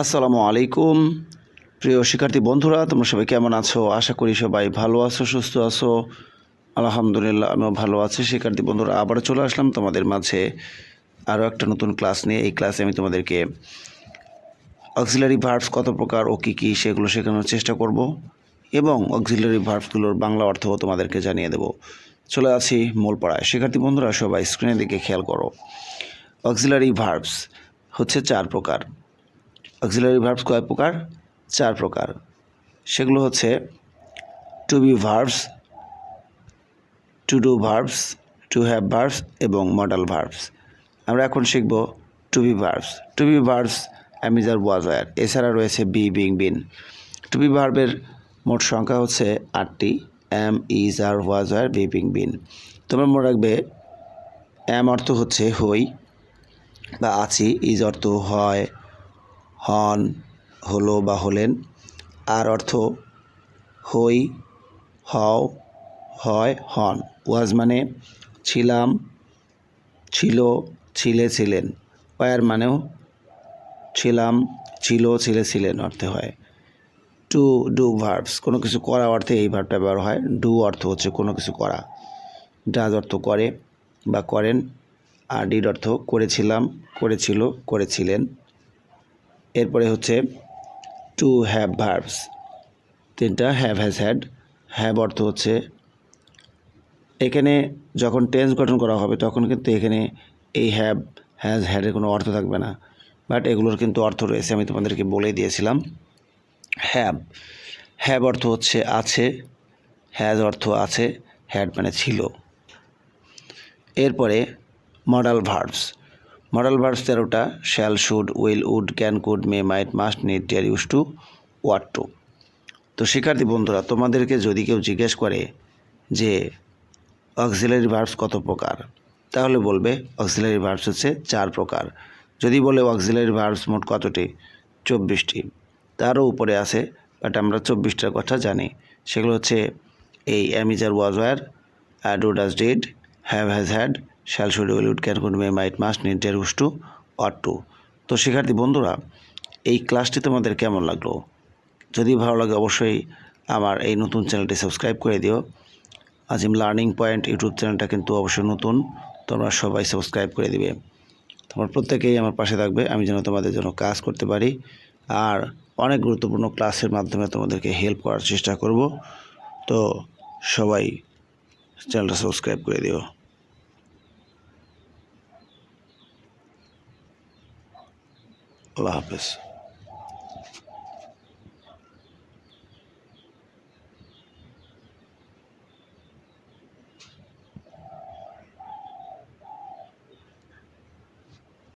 আসসালামু আলাইকুম। প্রিয় শিক্ষার্থী বন্ধুরা, তোমরা সবাই কেমন আছো? আশা করি সবাই ভালো আছো, সুস্থ আছো। আলহামদুলিল্লাহ, আমিও ভালো আছি। শিক্ষার্থী বন্ধুরা আবার চলে আসলাম তোমাদের মাঝে আরও একটা নতুন ক্লাস নিয়ে। এই ক্লাসে আমি তোমাদেরকে অক্সিলারি ভার্বস কত প্রকার ও কী কী সেগুলো শেখানোর চেষ্টা করব এবং অক্সিলারি ভার্বসগুলোর বাংলা অর্থও তোমাদেরকে জানিয়ে দেব। চলে আসি মূল পড়ায়। শিক্ষার্থী বন্ধুরা, সবাই স্ক্রিনের দিকে খেয়াল করো। অক্সিলারি ভার্বস হচ্ছে চার প্রকার। অক্সিলারি ভার্বস কয় প্রকার, চার প্রকার। সেগুলো হচ্ছে to be verbs to do verbs to have verbs এবং মডাল ভার্বস আমরা এখন শিখব to be verbs to be verbs am is are was were এছাড়া রয়েছে be being been to be ভার্বের মোট সংখ্যা হচ্ছে আটটি। Am is are was were be being been তোমরা মনে রাখবে এম অর্থ হচ্ছে হই বা আছি ইজ অর্থ হয় হন, হলো বা হলেন। আর অর্থ হই, হও, হয়, হন। ওয়াজ মানে ছিলাম, ছিল, ছিলে, ছিলেন। ওয়ার মানেও ছিলাম, ছিল, ছিলে, ছিলেন অর্থে হয়। টু ডু ভার্বস, কোনো কিছু করা অর্থে এই ভার্বটা ব্যবহার হয়। ডু অর্থ হচ্ছে কোনো কিছু করা। ডাজ অর্থ করে বা করেন। আর ডিড অর্থ করেছিলাম, করেছিল, করেছিলেন। এরপরে হচ্ছে টু হ্যাভ ভার্বস তিনটা হ্যাভ হ্যাজ হ্যাড হ্যাভ অর্থ হচ্ছে এখানে যখন টেন্স গঠন করা হবে তখন কিন্তু এখানে এই হ্যাভ হ্যাজ হ্যাডের কোনো অর্থ থাকবে না। বাট এগুলোর কিন্তু অর্থ রয়েছে, আমি তোমাদেরকে বলে দিয়েছিলাম। হ্যাভ হ্যাভ অর্থ হচ্ছে আছে। হ্যাজ অর্থ আছে হ্যাড মানে ছিল। এরপরে মডাল ভার্বস মডাল ভার্বস তেরোটা, shall should, will would, can could, may might, must need, dare use to ought to. তো শিক্ষার্থী বন্ধুরা, তোমাদেরকে যদি কেউ জিজ্ঞেস করে যে অক্সিলারি ভার্বস কত প্রকার, তাহলে বলবে অক্সিলারি ভার্বস হচ্ছে চার প্রকার। যদি বলে অক্সিলারি ভার্বস মোট কতটি? চব্বিশটি। তারও উপরে আছে, বাট আমরা চব্বিশটার কথা জানি। সেগুলো হচ্ছে, এই am is are was were does did, have has had shall should will can could may might must need use to or to তো শিক্ষার্থী বন্ধুরা, এই ক্লাসটি তোমাদের কেমন লাগল? যদি ভালো লাগে অবশ্যই আমার এই নতুন চ্যানেলটি সাবস্ক্রাইব করে দিও। আজিম লার্নিং পয়েন্ট ইউটিউব চ্যানেলটা কিন্তু অবশ্যই নতুন, তোমরা সবাই সাবস্ক্রাইব করে দিবে। তোমার প্রত্যেকেই আমার পাশে থাকবে, আমি যেন তোমাদের জন্য কাজ করতে পারি। আর অনেক গুরুত্বপূর্ণ ক্লাসের মাধ্যমে তোমাদেরকে হেল্প করার চেষ্টা করব। তো সবাই চ্যানেলটা সাবস্ক্রাইব করে দিও। Olá, pessoal.